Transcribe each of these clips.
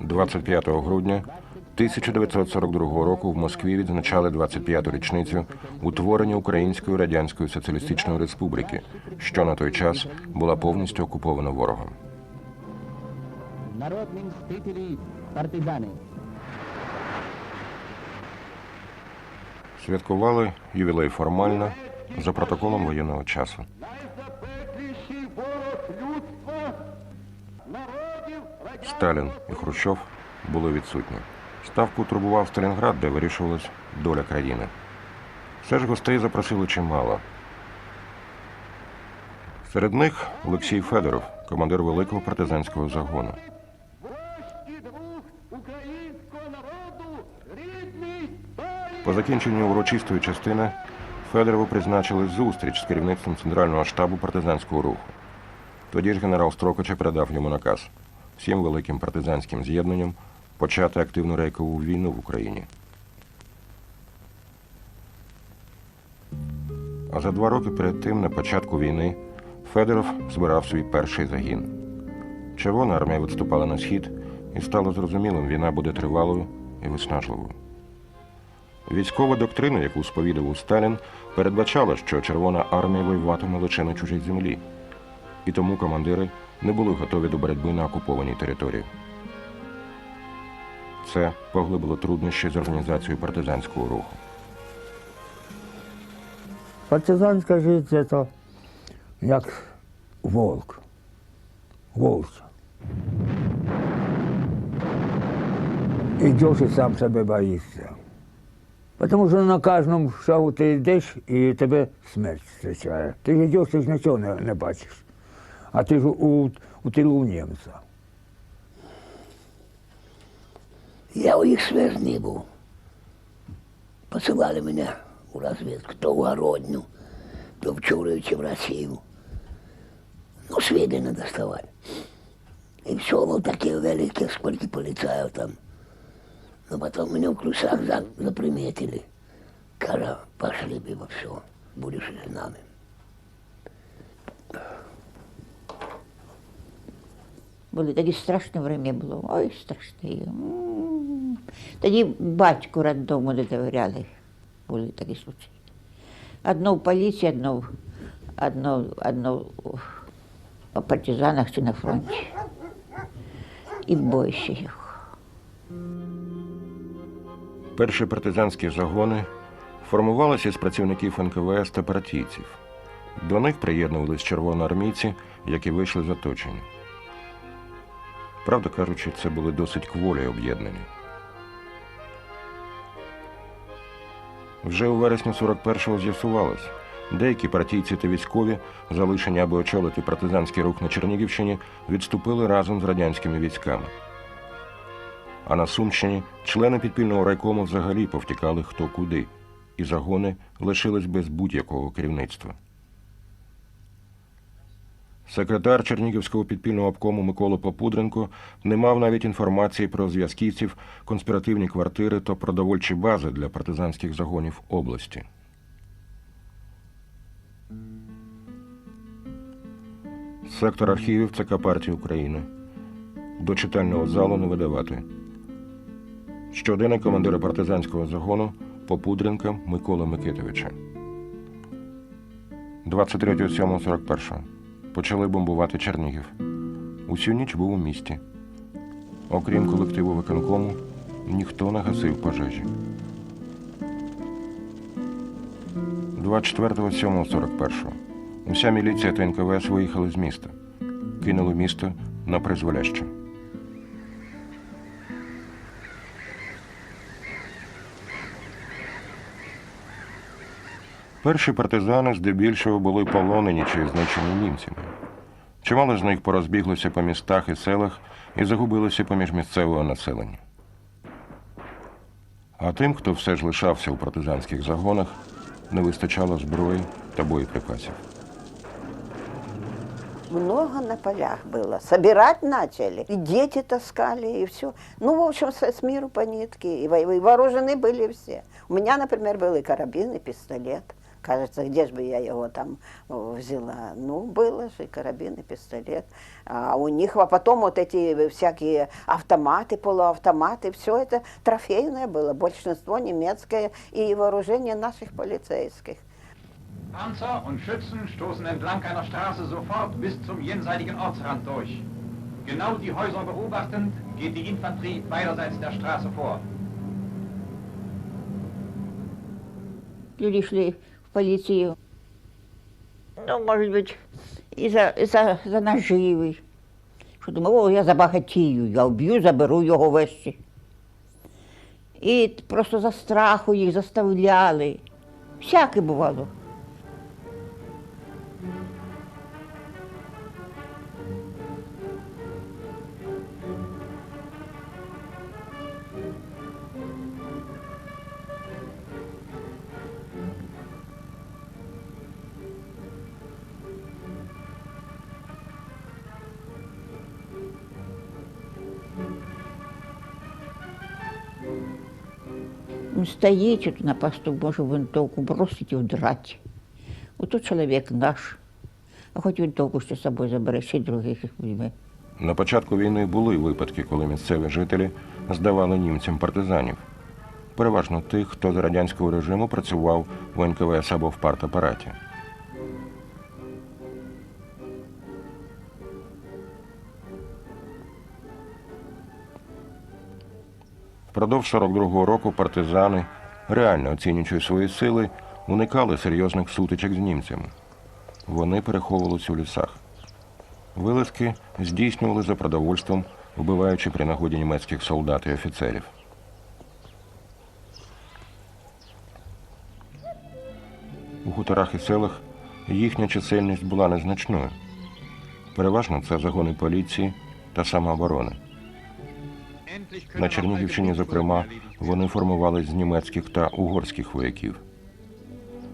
25 грудня 1942 року в Москві відзначали 25-ту річницю утворення Української Радянської Соціалістичної Республіки, що на той час була повністю окупована ворогом. народні мстителі партизани. Святкували ювілей формально за протоколом воєнного часу. Сталін і Хрущов були відсутні. Ставку турбував Сталінград, де вирішувалась доля країни. Все ж гостей запросили чимало. Серед них Олексій Федоров, командир великого партизанського загону. По закінченню урочистої частини Федорову призначили зустріч з керівництвом Центрального штабу партизанського руху. Тоді ж генерал Строкоча передав йому наказ всім великим партизанським з'єднанням почати активну рейкову війну в Україні. А за два роки перед тим, на початку війни, Федоров збирав свій перший загін. Червона армія відступала на схід, і стало зрозумілим, війна буде тривалою і виснажливою. Військова доктрина, яку сповідував Сталін, передбачала, що Червона армія воюватиме лише на чужій землі, і тому командири не були готові до боротьби на окупованій території. Це поглибило труднощі з організацією партизанського руху. Партизанська життя це як волк. Волк. Ідеш і сам себе боїшся. Тому що на кожному шагу ти йдеш і тебе смерть зустрічає. Ти йдеш, ти ж нічого не, не бачиш. А ти ж у, у тилу у німця. Я у їх связний був. Посилали мене у розвідку, то в Городню, то в Чуровичі в Росію. Ну, свідення доставали. І все, ну таке велике, скільки поліцаїв там. Ну, потім мене в Крусах за- заприметили. Каже, пошли би во все, будеш з нами. Були такі страшне время було. Ой, страшне. Тоді батьку роддому не довіряли. Були такі случаї. Одно в поліції, одно, одно, одно в партизанах чи на фронті. І бойся їх. Перші партизанські загони формувалися з працівників НКВС та партійців. До них приєднувались червоноармійці, які вийшли з оточення. Правда кажучи, це були досить кволі об'єднані. Вже у вересні 41-го з'ясувалось, деякі партійці та військові, залишені аби очолити партизанський рух на Чернігівщині, відступили разом з радянськими військами. А на Сумщині члени підпільного райкому взагалі повтікали хто куди, і загони лишились без будь-якого керівництва. Секретар Чернігівського підпільного обкому Микола Попудренко не мав навіть інформації про зв'язківців, конспіративні квартири та продовольчі бази для партизанських загонів області. Сектор архівів ЦК партії України. До читального залу не видавати. Щоденник командира партизанського загону Попудренка Микола Микитовича. 23.07.41. Почали бомбувати Чернігів. Усю ніч був у місті. Окрім колективу виконкому, ніхто не гасив пожежі. 24.07.41. Уся міліція та НКВС виїхали з міста. Кинули місто на призволяще. Перші партизани здебільшого були полонені чи знищені німцями. Чимало з них порозбіглося по містах і селах і загубилися поміж місцевого населення. А тим, хто все ж лишався у партизанських загонах, не вистачало зброї та боєприпасів. Много на полях было. Собирать начали. И дети таскали, и все. Ну, в общем, с, с миру по нитке. И, во- и вооружены были все. У меня, например, был и карабин, и пистолет. Кажется, где же бы я его там э, взяла? Ну, было же и карабин, и пистолет. А у них, а потом вот эти всякие автоматы, полуавтоматы, все это трофейное было. Большинство немецкое и вооружение наших полицейских. Panzer und Schützen stoßen entlang einer Straße sofort bis zum jenseitigen Ortsrand durch. Genau die Häuser beobachtend geht die Infanterie beiderseits der Straße vor. Люди шли полицию. Ну, может быть, и за, і за, за наживи. Що думав, о, я забагатію, я вб'ю, заберу його вещі. І просто за страху їх заставляли. Всяке бувало. Тут на пасту може винтовку бросить і вдрать. Ото чоловік наш. А хоч винтовку ще з собою забере, ще й других їх візьме. На початку війни були випадки, коли місцеві жителі здавали німцям партизанів. Переважно тих, хто за радянського режиму працював в НКВС або в партапараті. Впродовж 42-го року партизани, реально оцінюючи свої сили, уникали серйозних сутичок з німцями. Вони переховувалися у лісах. Вилазки здійснювали за продовольством, вбиваючи при нагоді німецьких солдат і офіцерів. У хуторах і селах їхня чисельність була незначною. Переважно це загони поліції та самооборони. На Чернігівщині, зокрема, вони формувались з німецьких та угорських вояків.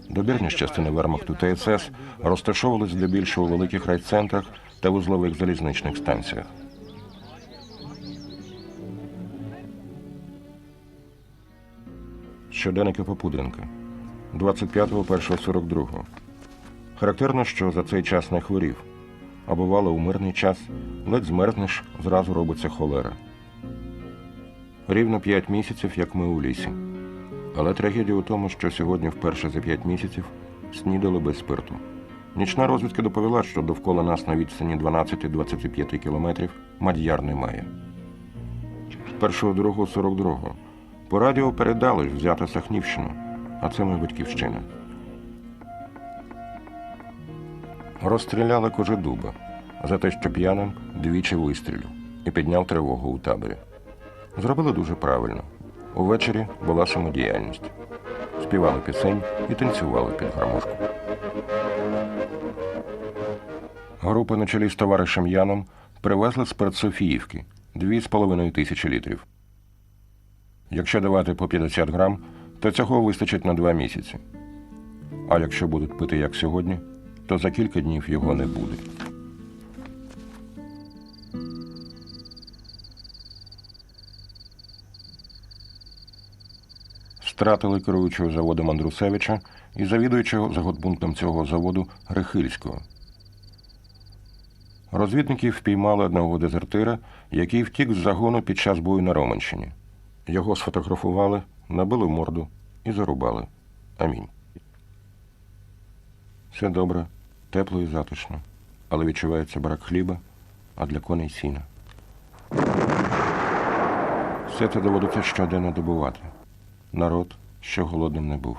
Добірні частини Вермахту та СС розташовувались здебільшого у великих райцентрах та вузлових залізничних станціях. Щоденники Попуденка 25.01.42. Характерно, що за цей час не хворів. А бувало у мирний час, ледь змерзнеш, зразу робиться холера. Рівно п'ять місяців, як ми у лісі. Але трагедія у тому, що сьогодні вперше за п'ять місяців снідали без спирту. Нічна розвідка доповіла, що довкола нас на відстані 12-25 кілометрів мадьяр немає. 1.2.42. По радіо передали взяти Сахнівщину, а це моя батьківщина. Розстріляли Кожедуба за те, що п'яним двічі вистрілів і підняв тривогу у таборі. Зробили дуже правильно. Увечері була самодіяльність. Співали пісень і танцювали під гармошку. Група на чолі з товаришем Яном привезли з Софіївки дві з половиною тисячі літрів. Якщо давати по 50 грам, то цього вистачить на два місяці. А якщо будуть пити як сьогодні, то за кілька днів його не буде. Стратили керуючого заводом Андрусевича і завідуючого заготпунктом цього заводу Рихильського. Розвідники впіймали одного дезертира, який втік з загону під час бою на Романщині. Його сфотографували, набили морду і зарубали. Амінь. Все добре, тепло і затишно, але відчувається брак хліба, а для коней сіна. Все це доводиться щоденно добувати Народ ще голодним не був.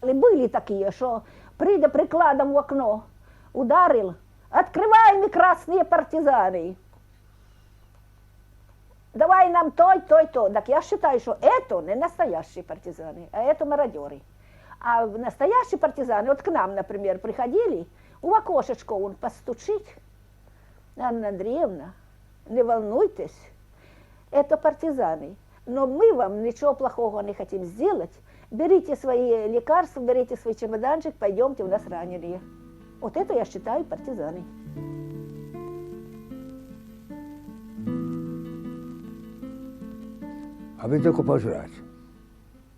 Але були такі, що прийде прикладом в окно, ударил, открываем красные партизаны. Давай нам той, той, то. Так я считаю, что это не настоящие партизаны, а это мародеры. А настоящие партизаны, вот к нам, например, приходили, у окошечко он постучить. Анна Андреевна, не волнуйтесь, это партизаны. Но мы вам ничего плохого не хотим сделать. Берите свои лекарства, берите свой чемоданчик, пойдемте, у нас раненые. Вот это я считаю партизаны. А ви тільки пожрати.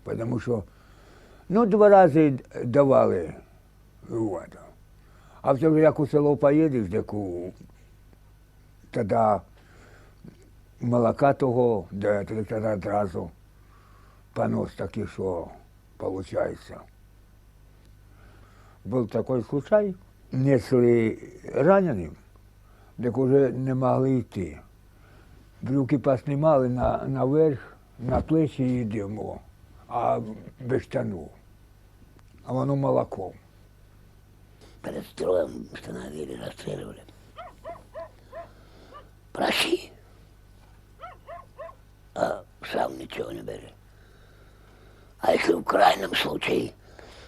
Тому що ну, два рази давали воду. А все ж як у село поїдеш, деку, тоді молока того, де тоді одразу понос такий, що виходить. Був такий случай, несли раненим, так уже не могли йти. Брюки поснімали на, наверх, на плечі і йдемо, а без штану. А воно молоком. Перед строем остановили, расстреливали. Проси. А сам ничего не бери. А если в крайнем случае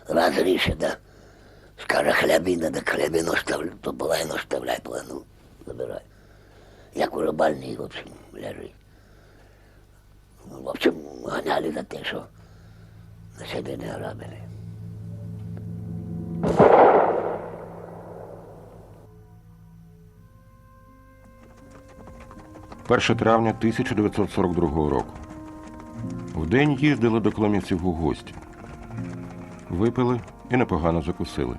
разрешит, да, скажет хлебина, да хлебину оставлю, то половину оставляй, половину забирай. Як уже больний, в общем, лежит. В общем, гоняли за те, що на себе не грабили. 1 травня 1942 року. Вдень їздили до кломівців у гості. Випили і непогано закусили.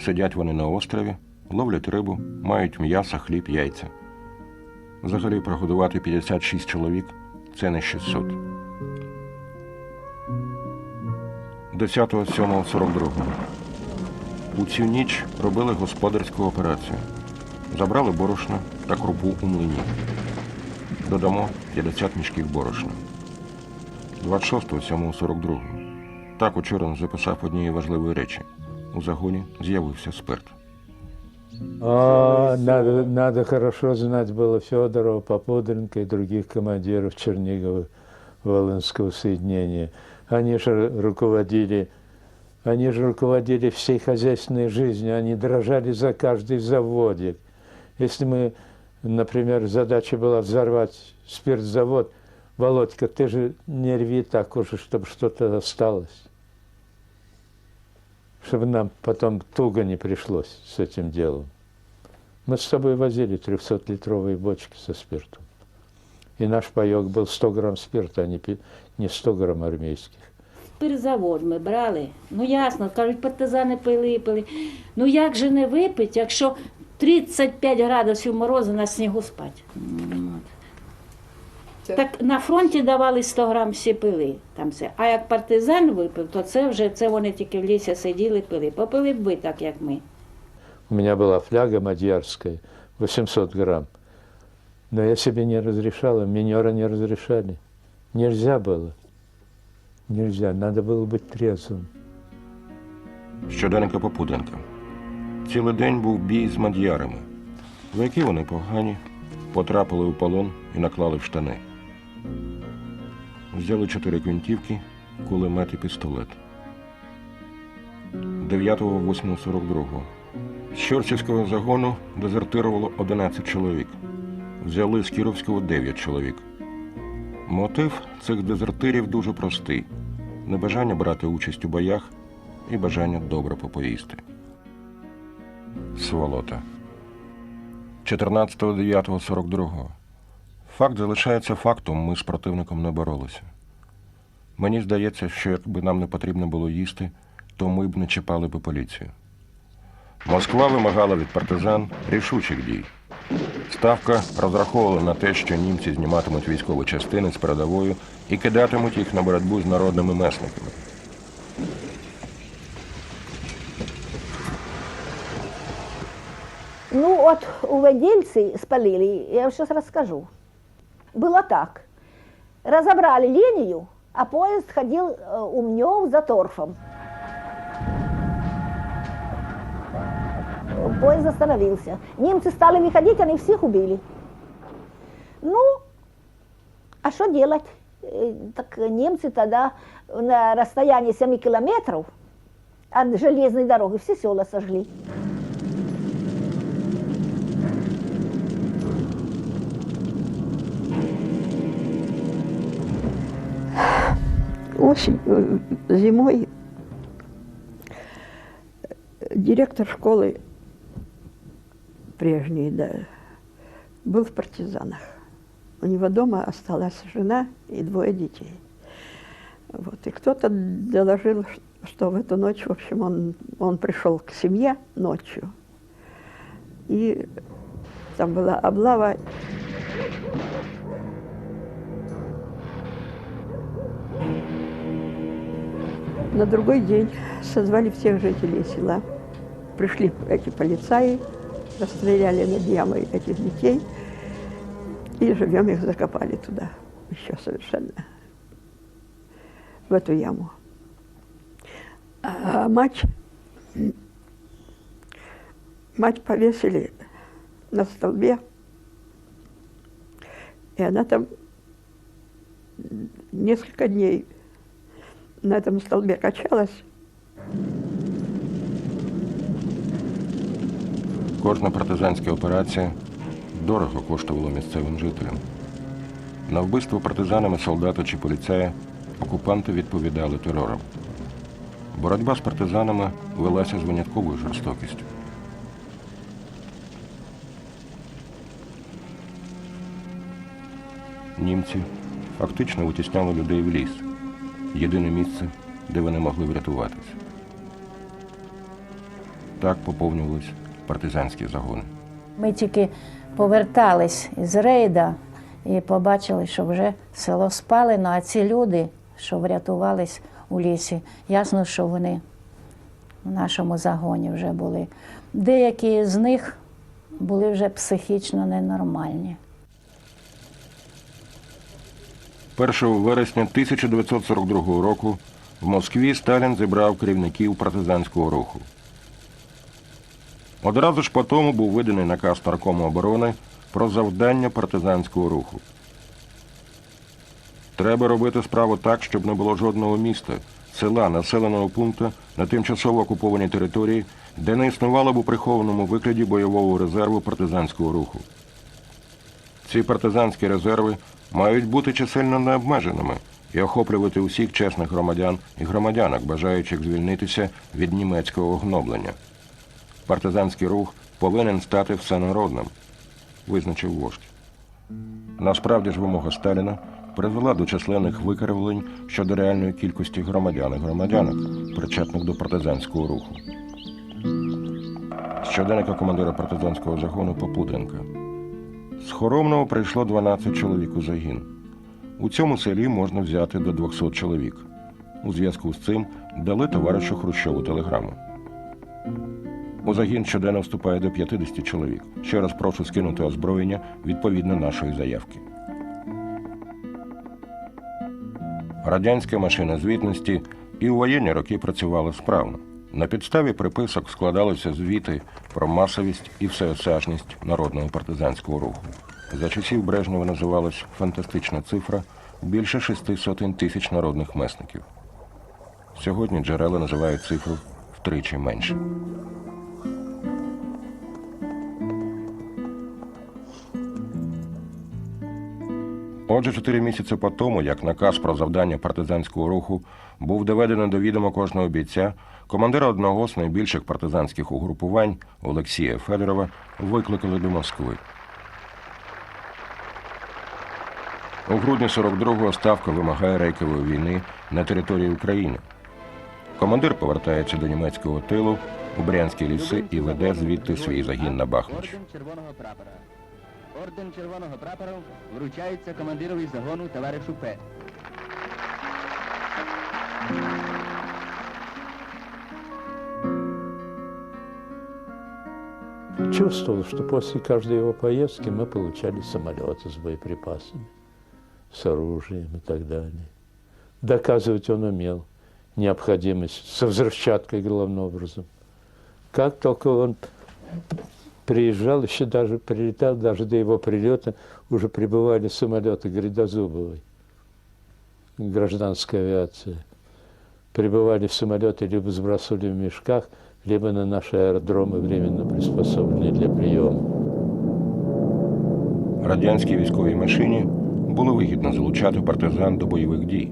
Сидять вони на острові, ловлять рибу, мають м'ясо, хліб, яйця. Взагалі прогодувати 56 чоловік це не 600. 10.07.42. У цю ніч робили господарську операцію. Забрали борошно та крупу у млині. Додамо 50 мішків борошна. 26.07.42. Так учора записав однієї важливої речі. У загоні з'явився спирт. А, надо, надо хорошо знать было Федорова, Попудренко и других командиров Чернигова Волынского соединения. Они же руководили, они же руководили всей хозяйственной жизнью, они дрожали за каждый заводик. Если мы, например, задача была взорвать спиртзавод, Володька, ты же не рви так уже, чтобы что-то осталось. Чтобы нам потом туго не пришлось с этим делом. Мы с собой возили 300-литровые бочки со спиртом. И наш паек был 100 грамм спирта, а не пи- не 100 грамм армейских. Пирзавод ми брали. Ну ясно, кажуть, партизани пили, пили. Ну як же не випить, якщо 35 градусів морозу на снігу спать? М, от. Так на фронті давали 100 грам всі пили. Там все. А як партизан випив, то це вже це вони тільки в лісі сиділи, пили. Попили б ви так, як ми. У меня была фляга мадьярская, 800 грамм. Но я себе не разрешала, минера не разрешали. Нельзя было. Нельзя, надо было быть трезвым. Щоденника Попудренка. Цілий день був бій з мад'ярами. Вояки вони погані, потрапили у полон і наклали в штани. Взяли чотири гвинтівки, кулемет і пістолет. 9.08.42. З Чорчівського загону дезертирувало 11 чоловік. Взяли з Кіровського 9 чоловік. Мотив цих дезертирів дуже простий: небажання брати участь у боях і бажання добре попоїсти. Сволота. 14.09.42. Факт залишається фактом, ми з противником не боролися. Мені здається, що якби нам не потрібно було їсти, то ми б не чіпали би поліцію. Москва вимагала від партизан рішучих дій. Ставка розраховувала на те, що німці зніматимуть військові частини з передовою і кидатимуть їх на боротьбу з народними месниками. Ну, вот у водильцы спалили, я вам сейчас расскажу. Было так. Разобрали линию, а поезд ходил э, у Мнев за торфом. Поезд остановился. Немцы стали выходить, они всех убили. Ну, а что делать? э, так немцы тогда на расстоянии 7 километров от железной дороги все села сожгли. Осень, э, зимой директор школы прежний, да, был в партизанах. У него дома осталась жена и двое детей. Вот. И кто-то доложил, что в эту ночь, в общем, он, он пришел к семье ночью. И там была облава. На другой день созвали всех жителей села. Пришли эти полицаи, расстреляли над ямой этих детей и живем их закопали туда, еще совершенно, в эту яму. А мать, мать повесили на столбе, и она там несколько дней на этом столбе качалась. Кожна партизанська операція дорого коштувала місцевим жителям. На вбивство партизанами солдата чи поліцая окупанти відповідали терором. Боротьба з партизанами велася з винятковою жорстокістю. Німці фактично витісняли людей в ліс єдине місце, де вони могли врятуватися. Так поповнювались партизанські загони. Ми тільки повертались із рейда і побачили, що вже село спалено, а ці люди, що врятувались у лісі, ясно, що вони в нашому загоні вже були. Деякі з них були вже психічно ненормальні. 1 вересня 1942 року в Москві Сталін зібрав керівників партизанського руху. Одразу ж по тому був виданий наказ Наркому оборони про завдання партизанського руху. Треба робити справу так, щоб не було жодного міста, села, населеного пункту на тимчасово окупованій території, де не існувало б у прихованому викладі бойового резерву партизанського руху. Ці партизанські резерви мають бути чисельно необмеженими і охоплювати усіх чесних громадян і громадянок, бажаючих звільнитися від німецького гноблення. Партизанський рух повинен стати всенародним, визначив вождь. Насправді ж вимога Сталіна призвела до численних викривлень щодо реальної кількості громадян і громадянок, причетних до партизанського руху. Щоденника командира партизанського загону Попуденка. З Хоромного прийшло 12 чоловік у загін. У цьому селі можна взяти до 200 чоловік. У зв'язку з цим дали товаришу Хрущову телеграму. У загін щоденно вступає до 50 чоловік. Ще раз прошу скинути озброєння відповідно нашої заявки. Радянська машина звітності і у воєнні роки працювала справно. На підставі приписок складалися звіти про масовість і всеосяжність народного партизанського руху. За часів Брежнева називалась фантастична цифра більше шести сотень тисяч народних месників. Сьогодні джерела називають цифру втричі менше. Отже, чотири місяці по тому, як наказ про завдання партизанського руху був доведений до відома кожного бійця, командира одного з найбільших партизанських угрупувань Олексія Федорова викликали до Москви. У грудні 42-го ставка вимагає рейкової війни на території України. Командир повертається до німецького тилу у Брянські ліси і веде звідти свій загін на прапора. Орден червоного прапора вручається командирові загону товаришу П. Чувствовал, что после каждой его поездки мы получали самолеты с боеприпасами, с оружием и так далее. Доказывать он умел необходимость со взрывчаткой главным образом. Как только он приезжал, еще даже прилетал, даже до его прилета уже прибывали самолеты Гридозубовой. гражданской авиации. Прибывали в самолеты, либо сбрасывали в мешках, либо на наши аэродромы, временно приспособленные для приема. Радянській військовій машині було вигідно залучати партизан до бойових дій.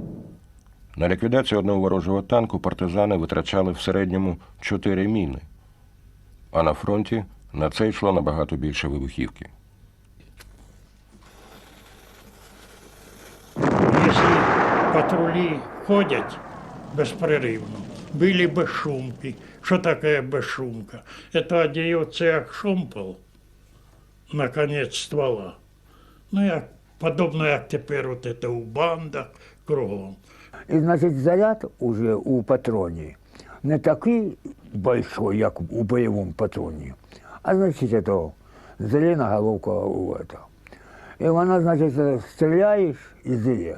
На ліквідацію одного ворожого танку партизани витрачали в середньому 4 міни, а на фронті на це йшло набагато більше вибухівки. Если патрули ходят беспрерывно, были бесшумки. Что такое бесшумка? Это отдается як шумпол на конец ствола. Ну, як, подобно як тепер от это у бандах кругом. І, значить, заряд уже у патроні не такий большой, як у бойовому патроні, а значить, це зелена головка у этого. І вона, значить, стріляєш і зіє.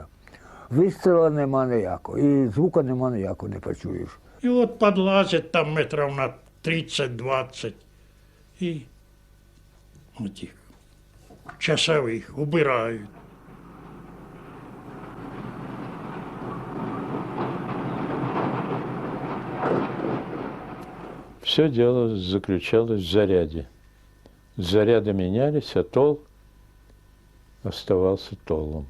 Вистріла нема ніякого, і звука нема ніякого не почуєш. И вот подлазит там метров на 30-20 и этих часовых убирают. Все дело заключалось в заряде. Заряды менялись, а тол оставался толом.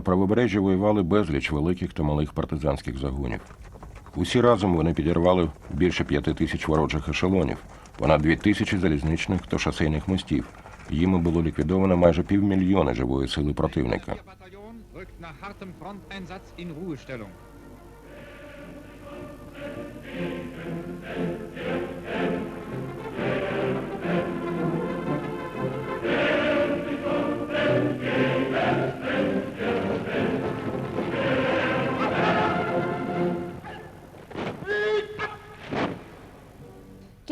На правобережжі воювали безліч великих та малих партизанських загонів. Усі разом вони підірвали більше п'яти тисяч ворожих ешелонів, понад дві тисячі залізничних та шосейних мостів. Їми було ліквідовано майже півмільйона живої сили противника.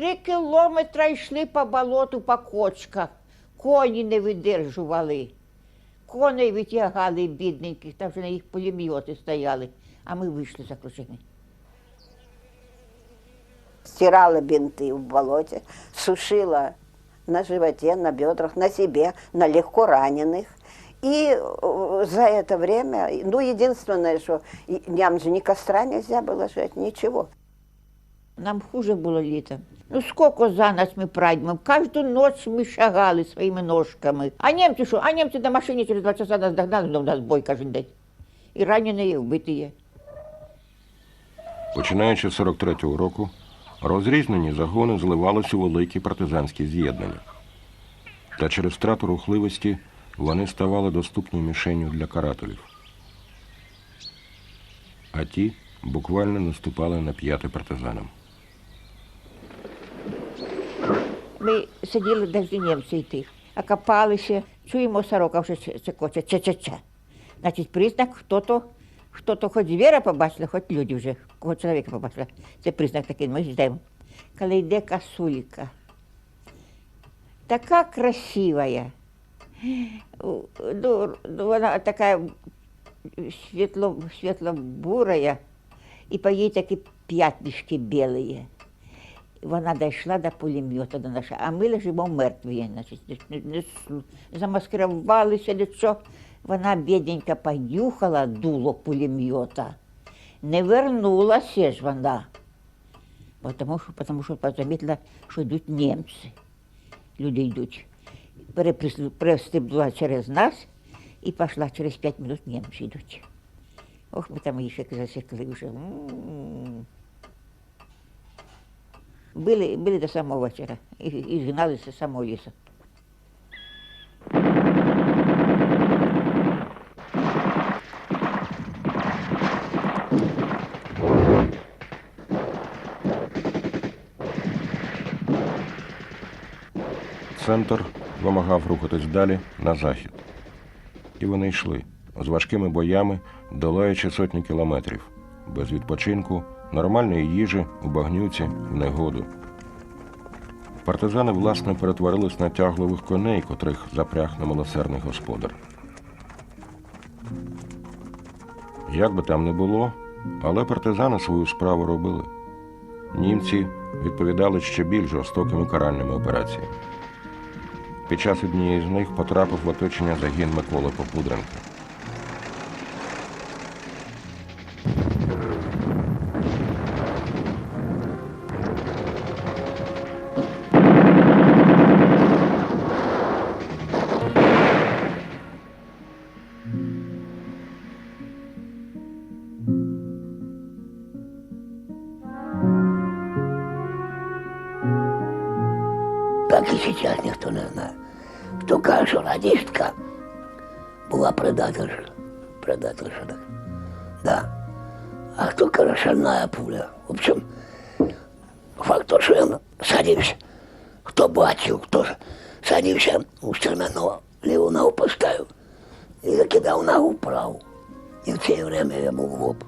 Три кілометри йшли по болоту, по кочках. Коні не видержували. Коней витягали бідненьких, там вже на їх пулемети стояли, а ми вийшли з окруження. Стирала бинты в болоте, сушила на животе, на бедрах, на себе, на легко раненых. И э, за это время, ну, единственное, что и- ням же ни костра нельзя было жать, ничего. Нам хуже було літом. Ну скільки за нас ми пройдемо? Кожну ніч ми шагали своїми ножками. А німці що? А німці на машині через два часа нас догнали, но у нас бой кожен день. І ранені, і вбиті. Починаючи з 43-го року, розрізнені загони зливалися у великі партизанські з'єднання. Та через втрату рухливості вони ставали доступною мішенню для карателів. А ті буквально наступали на п'яти партизанам. Ми сиділи дожди німці йти, окопалися, чуємо сорока вже цикоче, че-че-че. Значить, признак, хто-то, хто-то хоч звіра побачили, хоч люди вже, кого чоловіка побачили. Це признак такий, ми ждемо. Коли йде косулька, така красивая, ну, вона така світло, світло-бурая, і по їй такі п'ятнишки білі. Вона дійшла до пулемета до нашого, а ми лежимо мертві, значить, замаскирувалися нічого. Вона бідненька понюхала дуло пулемета. Не вернулася ж вона. Потому що, потому що замітила, що йдуть німці. Люди йдуть. Переприсл- через нас і пішла через п'ять минут німці йдуть. Ох, ми там їх як засікли вже. М. Были, были до самого вечора і, і гналися з самого лісу. Центр вимагав рухатись далі на захід. І вони йшли з важкими боями, долаючи сотні кілометрів. Без відпочинку, нормальної їжі у багнюці в негоду. Партизани, власне, перетворились на тягливих коней, котрих запряг немилосердний господар. Як би там не було, але партизани свою справу робили. Німці відповідали ще більш жорстокими каральними операціями. Під час однієї з них потрапив в оточення загін Миколи Попудренка. Так і зараз ніхто не знає. Хто каже, що радістка була предаторша. Предаторша, так. Да. А хто каже, шальная пуля. В общем, факт то, що він садився. Хто бачив, хто садився у стременного, ліву ногу поставив і закидав ногу вправо. І в це время йому в лоб.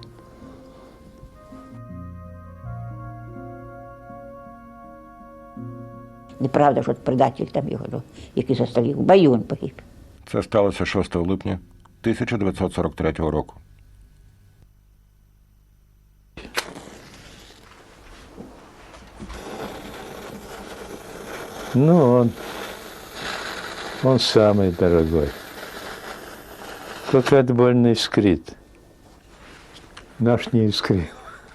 Неправда, що предатель там його, ну, який застрелив. В бою він погиб. Це сталося 6 липня 1943 року. Ну, он, он самый дорогой. Только отбольный искрит. Наш не искрит.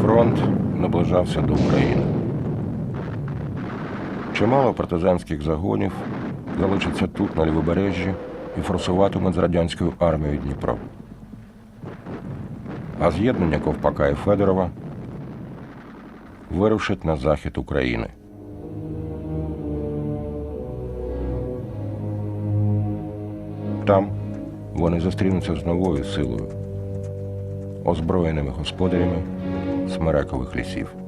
Фронт наближався до України. Чимало партизанських загонів залишаться тут, на лівобережжі, і форсуватимуть з радянською армією Дніпро. А з'єднання Ковпака і Федорова вирушить на захід України. Там вони зустрінуться з новою силою, озброєними господарями смерекових лісів.